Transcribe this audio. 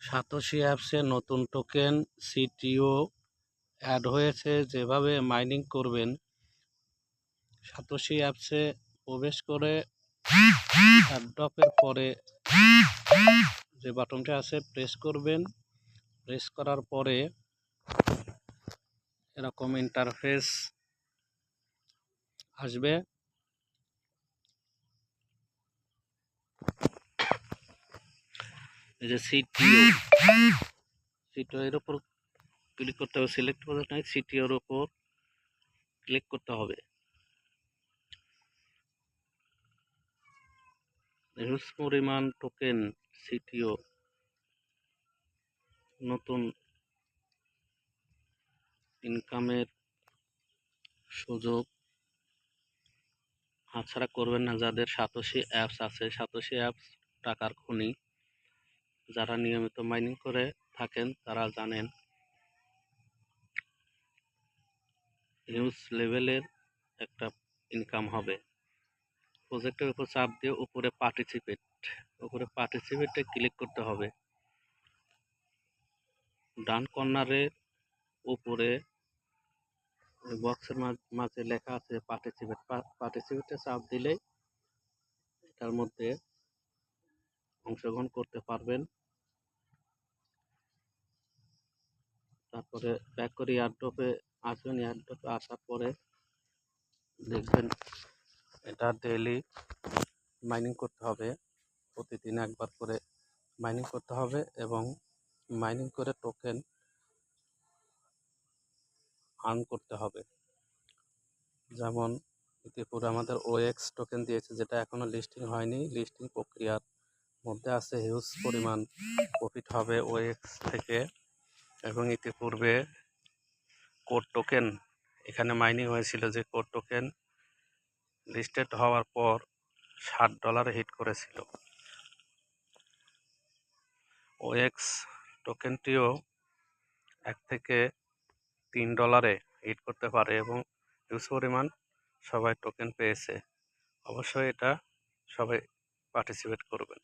Satoshi অ্যাপসে নতুন token CTO add হয়েছে। যেভাবে মাইনিং করবেন, সাতোশি অ্যাপসে প্রবেশ করে অ্যাড্রপের পরে যে বাটনটা আছে, প্রেস করবেন। প্রেস করার পরে এরকম ইন্টারফেস আসবে। এই যে সিটিও সিটিও এর উপর ক্লিক করতে হবে সিলেক্ট করে নাই সিটিওর উপর ক্লিক করতে হবে। পরিমাণ টোকেন সিটিও নতুন ইনকামের সুযোগ হাতছাড়া করবেন না, যাদের সাতোশি অ্যাপস আছে, সাতোশি অ্যাপস টাকার খনি। যারা নিয়মিত মাইনিং করে থাকেন, তারা জানেন হিউজ লেভেলের একটা ইনকাম হবে। প্রজেক্টের উপর চাপ দিয়ে উপরে পার্টিসিপেট উপরে পার্টিসিপেটে ক্লিক করতে হবে। ডান কর্নারের উপরে বক্সের মাঝে লেখা আছে পার্টিসিপেট পার্টিসিপেটে চাপ দিলেই এটার মধ্যে অংশগ্রহণ করতে পারবেন। তারপরে ব্যাক করে এয়ারড্রপে আসবেন এয়ারড্রপে আসার পরে দেখবেন এটা ডেইলি মাইনিং করতে হবে। প্রতিদিন একবার করে মাইনিং করতে হবে এবং মাইনিং করে টোকেন আর্ন করতে হবে। যেমন ইতিপূর্বে আমাদের ওএক্স টোকেন দিয়েছে, যেটা এখনও লিস্টিং হয়নি। লিস্টিং প্রক্রিয়ার মধ্যে আছে হিউজ পরিমাণ প্রফিট হবে ওএক্স থেকে। এবং ইতিপূর্বে কোড টোকেন, এখানে মাইনিং হয়েছিল যে কোড টোকেন লিস্টেড হওয়ার পর ষাট ডলারে হিট করেছিল। ওএক্স টোকেনটিও এক থেকে তিন ডলারে হিট করতে পারে এবং হিউজ পরিমাণ সবাই টোকেন পেয়েছে। অবশ্যই এটা সবাই পার্টিসিপেট করবেন।